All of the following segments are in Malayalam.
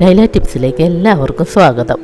ലൈല ടിപ്സിലേക്ക് എല്ലാവർക്കും സ്വാഗതം.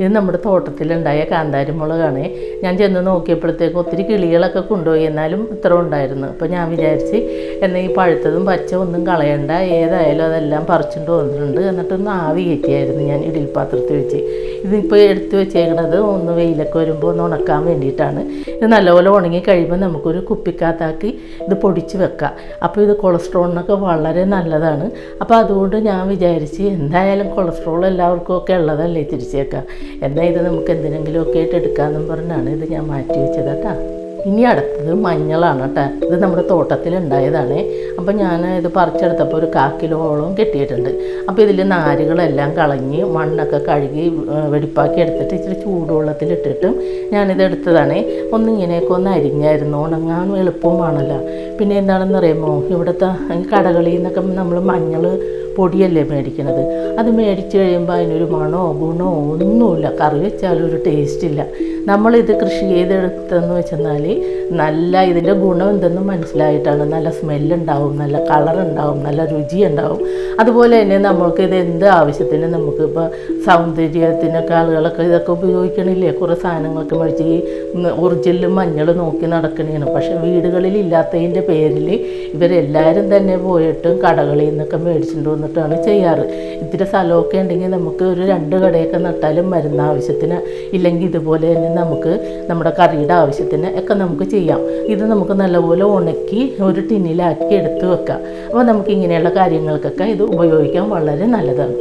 ഇത് നമ്മുടെ തോട്ടത്തിലുണ്ടായ കാന്താരി മുളകാണ് ഞാൻ ചെന്ന് നോക്കിയപ്പോഴത്തേക്ക് ഒത്തിരി കിളികളൊക്കെ കൊണ്ടുപോയി. എന്നാലും ഇത്ര ഉണ്ടായിരുന്നു. അപ്പോൾ ഞാൻ വിചാരിച്ച് എന്നാൽ ഈ പഴുത്തതും പച്ച ഒന്നും കളയണ്ട. ഏതായാലും അതെല്ലാം പറിച്ചുകൊണ്ട് വന്നിട്ടുണ്ട്. എന്നിട്ടൊന്ന് ആവി കയറ്റിയായിരുന്നു ഞാൻ ഇടിൽ പാത്രത്തിൽ വെച്ച്. ഇതിപ്പോൾ എടുത്ത് വെച്ചേക്കണത് ഒന്ന് വെയിലൊക്കെ വരുമ്പോൾ ഒന്ന് ഉണക്കാൻ വേണ്ടിയിട്ടാണ്. ഇത് നല്ലപോലെ ഉണങ്ങി കഴിയുമ്പോൾ നമുക്കൊരു കുപ്പിക്കകത്താക്കി ഇത് പൊടിച്ച് വെക്കാം. അപ്പോൾ ഇത് കൊളസ്ട്രോളിനൊക്കെ വളരെ നല്ലതാണ്. അപ്പോൾ അതുകൊണ്ട് ഞാൻ വിചാരിച്ച് എന്തായാലും കൊളസ്ട്രോൾ എല്ലാവർക്കും ഒക്കെ ഉള്ളതല്ലേ തിരിച്ചേക്കാം. എന്നാൽ ഇത് നമുക്ക് എന്തിനെങ്കിലുമൊക്കെ ആയിട്ട് എടുക്കാമെന്നും പറഞ്ഞാണ് ഇത് ഞാൻ മാറ്റി വെച്ചത് കേട്ടോ. ഇനി അടുത്തത് മഞ്ഞളാണ് കേട്ടോ. ഇത് നമ്മുടെ തോട്ടത്തിൽ ഉണ്ടായതാണ് അപ്പം ഞാൻ ഇത് പറിച്ചെടുത്തപ്പോൾ ഒരു കാക്കിലോളം കെട്ടിയിട്ടുണ്ട്. അപ്പോൾ ഇതിൽ നാരുകളെല്ലാം കളഞ്ഞ് മണ്ണൊക്കെ കഴുകി വെടിപ്പാക്കി എടുത്തിട്ട് ഇച്ചിരി ചൂടുവെള്ളത്തിലിട്ടിട്ടും ഞാനിത് എടുത്തതാണ്. ഒന്നിങ്ങനെയൊക്കെ ഒന്ന് അരിഞ്ഞായിരുന്നു. ഉണങ്ങാൻ എളുപ്പമാണല്ലോ പിന്നെ എന്താണെന്ന് അറിയുമോ? ഇവിടുത്തെ കടകളിൽ നിന്നൊക്കെ നമ്മൾ മഞ്ഞൾ പൊടിയല്ലേ മേടിക്കണത്. അത് മേടിച്ച് കഴിയുമ്പോൾ അതിനൊരു മണമോ ഗുണമോ ഒന്നുമില്ല. കറി വെച്ചാലും ഒരു ടേസ്റ്റ് ഇല്ല. നമ്മളിത് കൃഷി ചെയ്തെടുത്തെന്ന് വെച്ചെന്നാൽ നല്ല ഇതിന്റെ ഗുണം എന്തെന്ന് മനസ്സിലായിട്ടാണ്. നല്ല സ്മെല്ലുണ്ടാവും നല്ല കളർ ഉണ്ടാവും നല്ല രുചി ഉണ്ടാവും. അതുപോലെ തന്നെ നമുക്ക് ഇത് എന്ത് ആവശ്യത്തിന് നമുക്കിപ്പോൾ സൗന്ദര്യത്തിനൊക്കെ ആളുകളൊക്കെ ഇതൊക്കെ ഉപയോഗിക്കണില്ലേ? കുറേ സാധനങ്ങളൊക്കെ മേടിച്ച് ഈ ഒറിജിനൽ മഞ്ഞൾ നോക്കി നടക്കണേണ് പക്ഷേ വീടുകളിൽ ഇല്ലാത്തതിന്റെ പേരിൽ ഇവരെല്ലാവരും തന്നെ പോയിട്ടും കടകളിൽ നിന്നൊക്കെ മേടിച്ചിട്ട് വന്നിട്ടാണ് ചെയ്യാറ്. ഇത്തിരി സ്ഥലമൊക്കെ ഉണ്ടെങ്കിൽ നമുക്ക് ഒരു രണ്ട് കടയൊക്കെ നട്ടാലും മരുന്ന് ആവശ്യത്തിന് ഇല്ലെങ്കിൽ ഇതുപോലെ തന്നെ നമുക്ക് നമ്മുടെ കറിയുടെ ആവശ്യത്തിന് ഒക്കെ നമുക്ക് ചെയ്യാം. ഇത് നമുക്ക് നല്ലപോലെ ഉണക്കി ഒരു ടിന്നിലാക്കി എടുത്ത് വെക്കാം. അപ്പോൾ നമുക്ക് ഇങ്ങനെയുള്ള കാര്യങ്ങൾക്കൊക്കെ ഇത് ഉപയോഗിക്കാൻ വളരെ നല്ലതാണ്.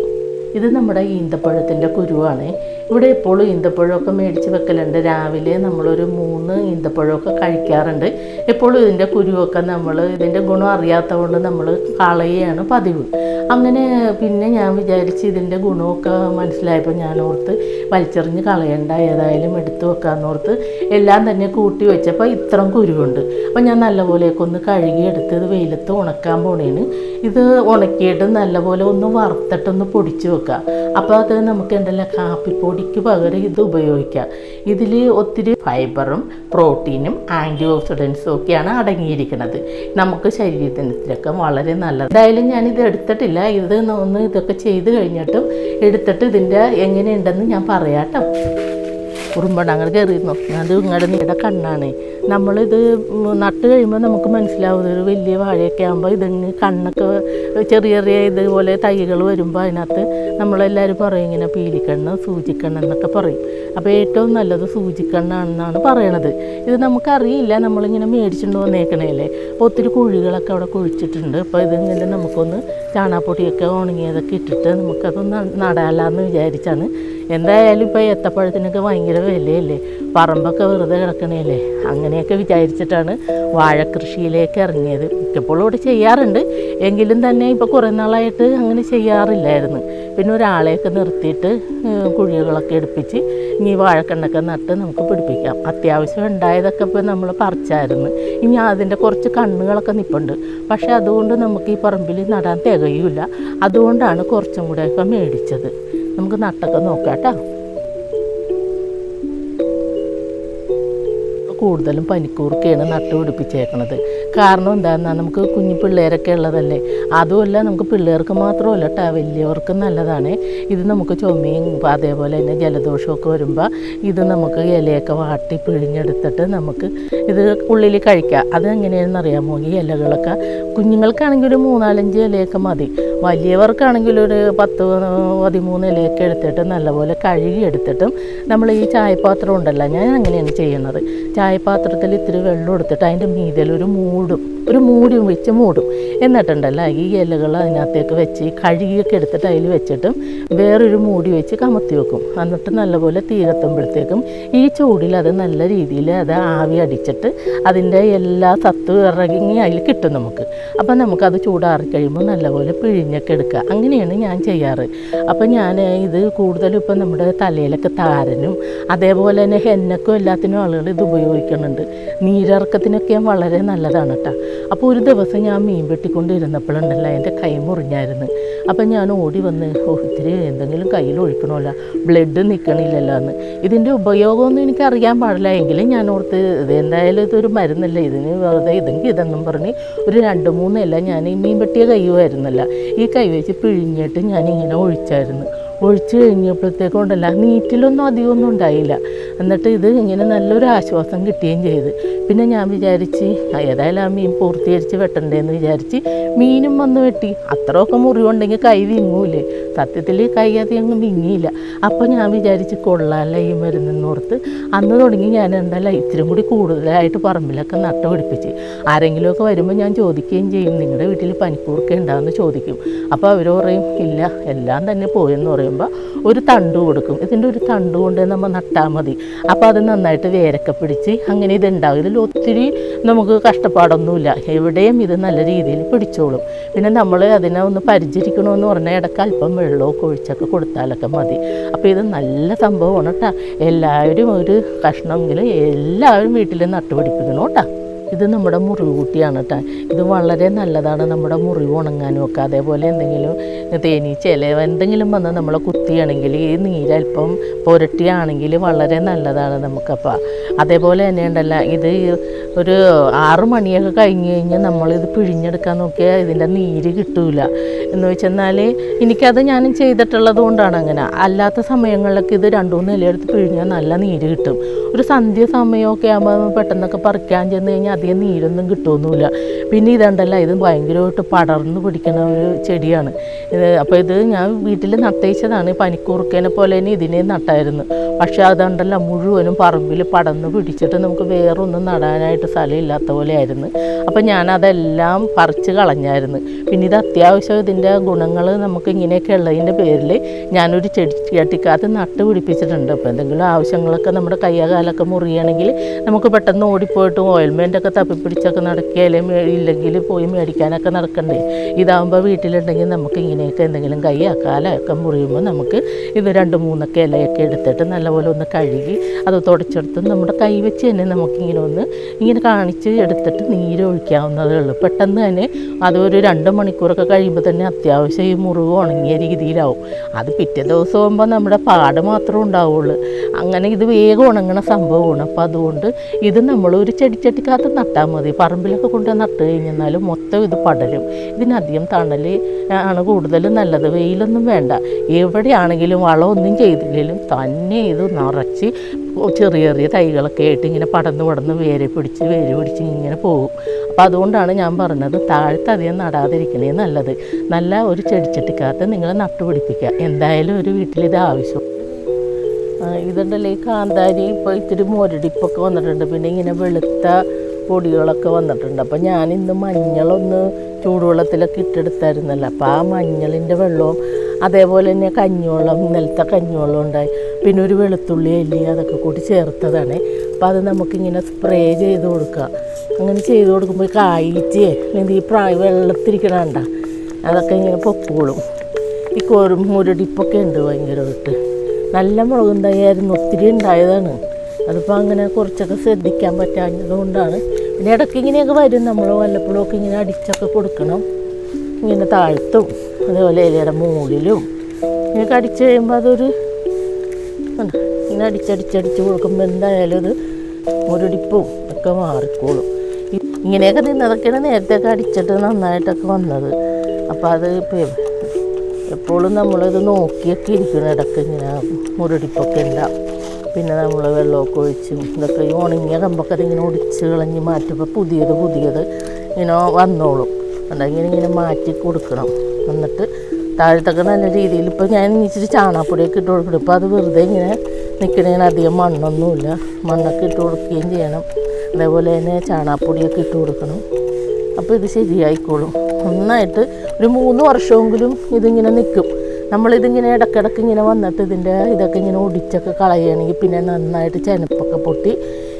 ഇത് നമ്മുടെ ഈന്തപ്പഴത്തിന്റെ കുരുവാണ്. ഇവിടെ എപ്പോഴും ഈന്തപ്പഴമൊക്കെ മേടിച്ച് വെക്കലുണ്ട്. രാവിലെ നമ്മളൊരു മൂന്ന് ഈന്തപ്പഴമൊക്കെ കഴിക്കാറുണ്ട്. എപ്പോഴും ഇതിന്റെ കുരുവൊക്കെ നമ്മൾ ഇതിന്റെ ഗുണം അറിയാത്തതുകൊണ്ട് നമ്മൾ കളയുകയാണ് പതിവ്. അങ്ങനെ പിന്നെ ഞാൻ വിചാരിച്ച് ഇതിന്റെ ഗുണമൊക്കെ മനസ്സിലായപ്പോൾ ഞാൻ ഓർത്ത് വലിച്ചെറിഞ്ഞ് കളയണ്ട ഏതായാലും എടുത്ത് വെക്കാമെന്നോർത്ത് എല്ലാം തന്നെ കൂട്ടി വെച്ചപ്പോൾ ഇത്രയും കുരുവുണ്ട്. അപ്പോൾ ഞാൻ നല്ലപോലെയൊക്കെ ഒന്ന് കഴുകി എടുത്ത് ഇത് വെയിലത്ത് ഉണക്കാൻ പോണേന്. ഇത് ഉണക്കിയിട്ട് നല്ലപോലെ ഒന്ന് വറുത്തിട്ടൊന്ന് പൊടിച്ച് വെക്കുക. അപ്പോൾ അത് നമുക്ക് ഉണ്ടല്ലോ കാപ്പിപ്പൊടിക്ക് പകരം ഇത് ഉപയോഗിക്കാം ഇതിൽ ഒത്തിരി ഫൈബറും പ്രോട്ടീനും ആന്റി ഓക്സിഡൻസും ഒക്കെയാണ് അടങ്ങിയിരിക്കുന്നത്. നമുക്ക് ശരീരത്തിനൊക്കെ വളരെ നല്ലത്. എന്തായാലും ഞാനിത് എടുത്തിട്ടില്ല. ഇത് ഒന്ന് ഇതൊക്കെ ചെയ്ത് കഴിഞ്ഞിട്ടും എടുത്തിട്ട് ഇതിന്റെ എങ്ങനെയുണ്ടെന്ന് ഞാൻ പറയാട്ടോ ഉറുമ്പട അങ്ങനെ കയറിയിരുന്നു അത് ഇങ്ങടെ നീടെ കണ്ണാണ്. നമ്മളിത് നട്ട് കഴിയുമ്പോൾ നമുക്ക് മനസ്സിലാവുന്നത് ഒരു വലിയ വാഴയൊക്കെ ആകുമ്പോൾ ഇതിന് കണ്ണൊക്കെ ചെറിയ ചെറിയ ഇതുപോലെ തൈകൾ വരുമ്പോൾ അതിനകത്ത് നമ്മളെല്ലാവരും പറയും ഇങ്ങനെ പീലിക്കണ്ണ് സൂചിക്കണ്ണ് എന്നൊക്കെ പറയും. അപ്പോൾ ഏറ്റവും നല്ലത് സൂചിക്കണ്ണാണെന്നാണ് പറയണത്. ഇത് നമുക്കറിയില്ല നമ്മളിങ്ങനെ മേടിച്ചുകൊണ്ട് വന്നേക്കണേല്ലേ അപ്പോൾ ഒത്തിരി കുഴികളൊക്കെ അവിടെ കുഴിച്ചിട്ടുണ്ട്. അപ്പോൾ ഇതിങ്ങനെ നമുക്കൊന്ന് ചാണാപ്പൊടിയൊക്കെ ഉണങ്ങിയതൊക്കെ ഇട്ടിട്ട് നമുക്കതൊന്ന് നടാലാന്ന് വിചാരിച്ചാണ്. എന്തായാലും ഇപ്പോൾ ഏത്തപ്പഴത്തിനൊക്കെ ഭയങ്കര വിലയല്ലേ? പറമ്പൊക്കെ വെറുതെ കിടക്കണേല്ലേ? അങ്ങനെയൊക്കെ വിചാരിച്ചിട്ടാണ് വാഴക്കൃഷിയിലേക്ക് ഇറങ്ങിയത്. മിക്കപ്പോഴും ഇവിടെ ചെയ്യാറുണ്ട്. എങ്കിലും തന്നെ ഇപ്പോൾ കുറേ നാളായിട്ട് അങ്ങനെ ചെയ്യാറില്ലായിരുന്നു. പിന്നെ ഒരാളെയൊക്കെ നിർത്തിയിട്ട് കുഴികളൊക്കെ എടുപ്പിച്ച് ഇനി വാഴക്കണ്ണൊക്കെ നട്ട് നമുക്ക് പിടിപ്പിക്കാം. അത്യാവശ്യം ഉണ്ടായതൊക്കെ ഇപ്പോൾ നമ്മൾ പറിച്ചായിരുന്നു. ഇനി അതിന്റെ കുറച്ച് കണ്ണുകളൊക്കെ നിൽപ്പുണ്ട് പക്ഷേ അതുകൊണ്ട് നമുക്ക് ഈ പറമ്പിൽ നടാൻ തികയില്ല അതുകൊണ്ടാണ് കുറച്ചും കൂടെയൊക്കെ മേടിച്ചത്. നമുക്ക് നട്ടൊക്കെ നോക്കാട്ടോ കേട്ടോ. കൂടുതലും പനിക്കൂർക്കയാണ് നട്ട് പിടിപ്പിച്ചേക്കണത്. കാരണം എന്താണെന്നാൽ നമുക്ക് കുഞ്ഞു പിള്ളേരൊക്കെ ഉള്ളതല്ലേ? അതുമല്ല നമുക്ക് പിള്ളേർക്ക് മാത്രമല്ല കേട്ടോ വലിയവർക്കും നല്ലതാണ്. ഇത് നമുക്ക് ചുമയും അതേപോലെ തന്നെ ജലദോഷമൊക്കെ വരുമ്പോൾ ഇത് നമുക്ക് ഇലയൊക്കെ വാട്ടി പിഴിഞ്ഞെടുത്തിട്ട് നമുക്ക് ഇത് ഉള്ളിൽ കഴിക്കാം. അതെങ്ങനെയാണെന്ന് അറിയാമോ ഈ ഇലകളൊക്കെ കുഞ്ഞുങ്ങൾക്കാണെങ്കിൽ ഒരു മൂന്നാലഞ്ച് ഇലയൊക്കെ മതി. വലിയവർക്കാണെങ്കിൽ ഒരു പത്ത് പതിമൂന്ന് ഇലയൊക്കെ എടുത്തിട്ട് നല്ലപോലെ കഴുകി എടുത്തിട്ടും നമ്മൾ ഈ ചായപാത്രം ഉണ്ടല്ലോ ഞാൻ അങ്ങനെയാണ് ചെയ്യുന്നത്. ചായപാത്രത്തിൽ ഇത്തിരി വെള്ളം എടുത്തിട്ട് അതിന്റെ മീതിൽ ഒരു മൂടും ഒരു മൂടി വെച്ച് മൂടും. എന്നിട്ടുണ്ടല്ലോ ഈ ഇലകൾ അതിനകത്തേക്ക് വെച്ച് കഴുകിയൊക്കെ എടുത്തിട്ട് അതിൽ വെച്ചിട്ടും വേറൊരു മൂടി വെച്ച് കമത്തി വെക്കും. എന്നിട്ട് നല്ലപോലെ തീരത്തുമ്പോഴത്തേക്കും ഈ ചൂടിൽ അത് നല്ല രീതിയിൽ അത് ആവി അടിച്ചിട്ട് അതിന്റെ എല്ലാ സത്ത് ഇറങ്ങി അതിൽ കിട്ടും നമുക്ക്. അപ്പം നമുക്കത് ചൂടാറി കഴിയുമ്പോൾ നല്ലപോലെ പിഴിഞ്ഞൊക്കെ എടുക്കുക. അങ്ങനെയാണ് ഞാൻ ചെയ്യാറ്. അപ്പം ഞാൻ ഇത് കൂടുതലും ഇപ്പം നമ്മുടെ തലയിലൊക്കെ താരനും അതേപോലെ തന്നെ ഹെന്നക്കും എല്ലാത്തിനും ആളുകൾ ഇത് ഉപയോഗിക്കുന്നുണ്ട്. നീരിറക്കത്തിനൊക്കെ വളരെ നല്ലതാണ് കേട്ടോ. അപ്പോൾ ഒരു ദിവസം ഞാൻ മീൻ വെട്ടിക്കൊണ്ടിരുന്നപ്പോഴുണ്ടല്ലോ എന്റെ കൈ മുറിഞ്ഞായിരുന്നു. അപ്പം ഞാൻ ഓടി വന്ന് ഓ ഇത്തിരി എന്തെങ്കിലും കയ്യിൽ ഒഴിക്കണമല്ല. ബ്ലഡ് നിൽക്കണില്ലല്ലോ എന്ന് ഇതിന്റെ ഉപയോഗമൊന്നും എനിക്ക് അറിയാൻ പാടില്ല. എങ്കിലും ഞാൻ ഓർത്ത് ഇത് എന്തായാലും ഇതൊരു മരുന്നല്ല? ഇതിന് വെറുതെ ഇതെങ്കിൽ ഇതെന്നും പറഞ്ഞ് ഒരു രണ്ട് മൂന്നല്ല ഞാൻ ഈ മീൻ വെട്ടിയ വരുന്നല്ല ഈ കൈ വെച്ച് പിഴിഞ്ഞിട്ട് ഞാൻ ഇങ്ങനെ ഒഴിച്ചായിരുന്നു. ഒഴിച്ച് കഴിഞ്ഞപ്പോഴത്തേക്കും ഉണ്ടല്ല നീറ്റിലൊന്നും അധികമൊന്നും ഉണ്ടായില്ല. എന്നിട്ട് ഇത് ഇങ്ങനെ നല്ലൊരു ആശ്വാസം കിട്ടുകയും ചെയ്ത്. പിന്നെ ഞാൻ വിചാരിച്ച് ഏതായാലും ആ മീൻ പൂർത്തീകരിച്ച് വെട്ടണ്ടേന്ന് വിചാരിച്ച് മീനും വന്ന് വെട്ടി. അത്രയൊക്കെ മുറിവുണ്ടെങ്കിൽ കൈ വിങ്ങൂലേ. സത്യത്തിൽ കൈ അധികം വിങ്ങിയില്ല. അപ്പോൾ ഞാൻ വിചാരിച്ച് കൊള്ളാമല്ല ഈ മരുന്നെന്ന് ഓർത്ത് അന്ന് തുടങ്ങി ഞാൻ ഉണ്ടല്ല ഇത്തിരി കൂടി കൂടുതലായിട്ട് പറമ്പിലൊക്കെ നട്ട് പിടിപ്പിച്ച്. ആരെങ്കിലുമൊക്കെ വരുമ്പോൾ ഞാൻ ചോദിക്കുകയും ചെയ്യും നിങ്ങളുടെ വീട്ടിൽ പനിക്കൂർക്ക ഉണ്ടാകുമെന്ന് ചോദിക്കും. അപ്പോൾ അവർ പറയും ഇല്ല എല്ലാം തന്നെ പോയെന്ന് പറയുമ്പോൾ ഒരു തണ്ട് കൊടുക്കും. ഇതിന്റെ ഒരു തണ്ട് കൊണ്ട് നമ്മൾ നട്ടാൽ മതി. അപ്പോൾ അത് നന്നായിട്ട് വേരൊക്കെ പിടിച്ച് അങ്ങനെ ഇതുണ്ടാവും. ഇതിൽ ഒത്തിരി നമുക്ക് കഷ്ടപ്പാടൊന്നുമില്ല. എവിടെയും ഇത് നല്ല രീതിയിൽ പിടിച്ചോളും. പിന്നെ നമ്മൾ അതിനെ ഒന്ന് പരിചരിക്കണമെന്ന് പറഞ്ഞാൽ ഇടയ്ക്ക് അല്പം വെള്ളമൊക്കെ ഒഴിച്ചൊക്കെ കൊടുത്താലൊക്കെ മതി. അപ്പോൾ ഇത് നല്ല സംഭവമാണ് കേട്ടോ എല്ലാവരും ഒരു കഷ്ണമെങ്കിലും എല്ലാവരും വീട്ടിൽ നട്ടുപിടിപ്പിക്കണം കേട്ടോ ഇത് നമ്മുടെ മുറിവ് കൂട്ടിയാണ് കേട്ടോ ഇത് വളരെ നല്ലതാണ് നമ്മുടെ മുറിവ് ഉണങ്ങാനും ഒക്കെ. അതേപോലെ എന്തെങ്കിലും തേനീച്ച ഇല എന്തെങ്കിലും വന്ന് നമ്മളെ കുത്തിയാണെങ്കിൽ ഈ നീരൽപ്പം പുരട്ടിയാണെങ്കിൽ വളരെ നല്ലതാണ് നമുക്കപ്പോൾ അതേപോലെ തന്നെ ഉണ്ടല്ല ഇത് ഒരു ആറ് മണിയൊക്കെ കഴിഞ്ഞ് കഴിഞ്ഞാൽ നമ്മളിത് പിഴിഞ്ഞെടുക്കാൻ നോക്കിയാൽ ഇതിന്റെ നീര് കിട്ടൂല. എന്ന് വെച്ചെന്നാൽ എനിക്കത് ഞാൻ ചെയ്തിട്ടുള്ളത് കൊണ്ടാണ് അങ്ങനെ. അല്ലാത്ത സമയങ്ങളിലൊക്കെ ഇത് രണ്ടു മൂന്ന് ഇലയെടുത്ത് പിഴിഞ്ഞാൽ നല്ല നീര് കിട്ടും. ഒരു സന്ധ്യ സമയമൊക്കെ ആകുമ്പോൾ പെട്ടെന്നൊക്കെ പറിക്കാൻ ചെന്ന് കഴിഞ്ഞാൽ അധികം നീരൊന്നും കിട്ടുമൊന്നുമില്ല പിന്നെ ഇതുണ്ടല്ല ഇത് ഭയങ്കരമായിട്ട് പടർന്ന് പിടിക്കുന്ന ഒരു ചെടിയാണ്. അപ്പോൾ ഇത് ഞാൻ വീട്ടിൽ നട്ടയിച്ചതാണ് പനിക്കൂർക്കേനെ പോലെ തന്നെ ഇതിനെ നട്ടായിരുന്നു. പക്ഷേ അതുകൊണ്ടല്ല മുഴുവനും പറമ്പിൽ പടന്ന് പിടിച്ചിട്ട് നമുക്ക് വേറൊന്നും നടാനായിട്ട് സ്ഥലമില്ലാത്ത പോലെ ആയിരുന്നു അപ്പോൾ ഞാൻ അതെല്ലാം പറിച്ച് കളഞ്ഞായിരുന്നു. പിന്നെ ഇത് അത്യാവശ്യം ഇതിന്റെ ഗുണങ്ങൾ നമുക്ക് ഇങ്ങനെയൊക്കെ ഉള്ളതിന്റെ പേരിൽ ഞാനൊരു ചെടി ചട്ടിക്കകത്ത് നട്ട് പിടിപ്പിച്ചിട്ടുണ്ട്. അപ്പോൾ എന്തെങ്കിലും ആവശ്യങ്ങളൊക്കെ നമ്മുടെ കയ്യകാലൊക്കെ മുറിയണമെങ്കിൽ നമുക്ക് പെട്ടെന്ന് ഓടിപ്പോയിട്ട് ഓയിൽമെന്റൊക്കെ തപ്പിപ്പിടിച്ചൊക്കെ നടക്കുകയല്ലേ ഇല്ലെങ്കിൽ പോയി മേടിക്കാനൊക്കെ നടക്കണ്ടേ. ഇതാകുമ്പോൾ വീട്ടിലുണ്ടെങ്കിൽ നമുക്ക് ഇങ്ങനെയൊക്കെ എന്തെങ്കിലും കൈയാക്കാലൊക്കെ കാലൊക്കെ മുറിയുമ്പോൾ നമുക്ക് ഇത് രണ്ട് മൂന്നൊക്കെ ഇലയൊക്കെ എടുത്തിട്ട് നല്ലപോലെ ഒന്ന് കഴുകി അത് തുടച്ചെടുത്ത് നമ്മുടെ കൈ വെച്ച് തന്നെ നമുക്കിങ്ങനെ ഒന്ന് ഇങ്ങനെ കാണിച്ച് എടുത്തിട്ട് നീരൊഴിക്കാവുന്നതേ ഉള്ളൂ. പെട്ടെന്ന് തന്നെ അതൊരു രണ്ട് മണിക്കൂറൊക്കെ കഴിയുമ്പോൾ തന്നെ അത്യാവശ്യം ഈ മുറിവ് ഉണങ്ങിയ രീതിയിലാവും. അത് പിറ്റേ ദിവസം ആകുമ്പോൾ നമ്മുടെ പാട് മാത്രമേ ഉണ്ടാവുള്ളൂ. അങ്ങനെ ഇത് വേഗം ഉണങ്ങണ സംഭവമാണ്. അപ്പോൾ അതുകൊണ്ട് ഇത് നമ്മൾ ഒരു ചെടിച്ചട്ടിക്കകത്ത് നട്ടാൽ മതി. പറമ്പിലൊക്കെ കൊണ്ട് നട്ട് കഴിഞ്ഞാൽ മൊത്തം ഇത് പടരും. ഇതിനധികം തണൽ ആണ് കൂടുതൽ നല്ലത്. വെയിലൊന്നും വേണ്ട. എവിടെയാണെങ്കിലും വളമൊന്നും ചെയ്തില്ലെങ്കിലും തന്നെ ഇത് നിറച്ച് ചെറിയ ചെറിയ തൈകളൊക്കെ ആയിട്ട് ഇങ്ങനെ പടന്ന് പടന്ന് വേര് പിടിച്ച് വേര് പിടിച്ച് ഇങ്ങനെ പോകും. അപ്പോൾ അതുകൊണ്ടാണ് ഞാൻ പറഞ്ഞത് താഴത്ത് അധികം നടാതിരിക്കണേ നല്ലത്. നല്ല ഒരു ചെടിച്ചട്ടിക്കകത്ത് നിങ്ങൾ നട്ടുപിടിപ്പിക്കുക. എന്തായാലും ഒരു വീട്ടിൽ ഇത് ആവശ്യം ഇതുണ്ടല്ലോ ഈ കാന്താരി ഇപ്പോൾ ഇത്തിരി മുരടിപ്പൊക്കെ വന്നിട്ടുണ്ട്. പിന്നെ ഇങ്ങനെ വെളുത്ത പൊടികളൊക്കെ വന്നിട്ടുണ്ട്. അപ്പോൾ ഞാൻ ഇന്ന് മഞ്ഞളൊന്ന് ചൂടുവെള്ളത്തിലൊക്കെ ഇട്ടെടുത്തായിരുന്നല്ലോ. അപ്പോൾ ആ മഞ്ഞളിന്റെ വെള്ളവും അതേപോലെ തന്നെ കഞ്ഞിവെള്ളം ഇന്നലത്തെ കഞ്ഞിവെള്ളം ഉണ്ടായി. പിന്നെ ഒരു വെളുത്തുള്ളി അല്ലി അതൊക്കെ കൂടി ചേർത്തതാണ്. അപ്പോൾ അത് നമുക്കിങ്ങനെ സ്പ്രേ ചെയ്ത് കൊടുക്കുക അങ്ങനെ ചെയ്ത് കൊടുക്കുമ്പോൾ കായ്ച്ചേ അല്ലെങ്കിൽ ഈ പ്രായ വെള്ളത്തിരിക്കണണ്ട. അതൊക്കെ ഇങ്ങനെ പൊക്കോളും. ഈ കോരും മുരടിപ്പൊക്കെ ഉണ്ട് ഭയങ്കരമായിട്ട്. നല്ല മുളക് തൈയായിരുന്നു ഒത്തിരി ഉണ്ടായതാണ്. അതിപ്പോൾ അങ്ങനെ കുറച്ചൊക്കെ ശ്രദ്ധിക്കാൻ പറ്റാഞ്ഞത് കൊണ്ടാണ് പിന്നെ ഇടയ്ക്ക് ഇങ്ങനെയൊക്കെ വരും നമ്മൾ വല്ലപ്പോഴും ഒക്കെ ഇങ്ങനെ അടിച്ചൊക്കെ കൊടുക്കണം. ഇങ്ങനെ താഴ്ത്തും. അതേപോലെ ഇലയുടെ മുകളിലും. ഇങ്ങനെയൊക്കെ അടിച്ച് കഴിയുമ്പോൾ അതൊരു? ഇങ്ങനെ അടിച്ചടിച്ചടിച്ച് കൊടുക്കുമ്പോൾ എന്തായാലും ഇത് മുരടിപ്പും ഒക്കെ മാറിക്കോളും. ഇങ്ങനെയൊക്കെ നിന്നതൊക്കെയാണ് നേരത്തെയൊക്കെ അടിച്ചിട്ട് നന്നായിട്ടൊക്കെ വന്നത്. അപ്പോൾ അത് എപ്പോഴും നമ്മളിത് നോക്കിയൊക്കെ ഇരിക്കണം ഇടയ്ക്ക് ഇങ്ങനെ മുരടിപ്പൊക്കെ ഉണ്ടാവും പിന്നെ നമ്മൾ വെള്ളമൊക്കെ ഒഴിച്ചും ഇതൊക്കെ ഈ ഉണങ്ങിയ കമ്പൊക്കെ ഇങ്ങനെ ഒടിച്ച് കളഞ്ഞ് മാറ്റുമ്പോൾ പുതിയത് പുതിയത് ഇങ്ങനെ വന്നോളും. ഇങ്ങനെ ഇങ്ങനെ മാറ്റി കൊടുക്കണം. എന്നിട്ട് താഴത്തൊക്കെ നല്ല രീതിയിൽ ഇപ്പോൾ ഞാൻ ഇച്ചിരി ചാണാപ്പൊടിയൊക്കെ ഇട്ട് കൊടുക്കണം. ഇപ്പോൾ അത് വെറുതെ ഇങ്ങനെ നിൽക്കണേന് അധികം മണ്ണൊന്നുമില്ല. മണ്ണൊക്കെ ഇട്ട് കൊടുക്കുകയും ചെയ്യണം. അതേപോലെ തന്നെ ചാണാപ്പൊടിയൊക്കെ ഇട്ട് കൊടുക്കണം. അപ്പോൾ ഇത് ശരിയായിക്കോളും. നന്നായിട്ട് ഒരു മൂന്ന് വർഷമെങ്കിലും ഇതിങ്ങനെ നിൽക്കും. നമ്മളിതിങ്ങനെ ഇടയ്ക്കിടയ്ക്ക് ഇങ്ങനെ വന്നിട്ട് ഇതിന്റെ ഇതൊക്കെ ഇങ്ങനെ ഒടിച്ചൊക്കെ കളയുകയാണെങ്കിൽ പിന്നെ നന്നായിട്ട് ചെനപ്പൊക്കെ പൊട്ടി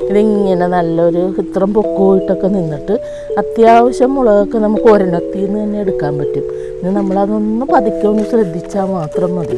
ഇതിങ്ങനെ നല്ലൊരു ഇത്രയും പൊക്കോയിട്ടൊക്കെ നിന്നിട്ട് അത്യാവശ്യം മുളകൊക്കെ നമുക്ക് ഒരെണ്ണത്തിൽ നിന്ന് തന്നെ എടുക്കാൻ പറ്റും. പിന്നെ നമ്മളതൊന്ന് പതുക്കെ ഒന്ന് ശ്രദ്ധിച്ചാൽ മാത്രം മതി.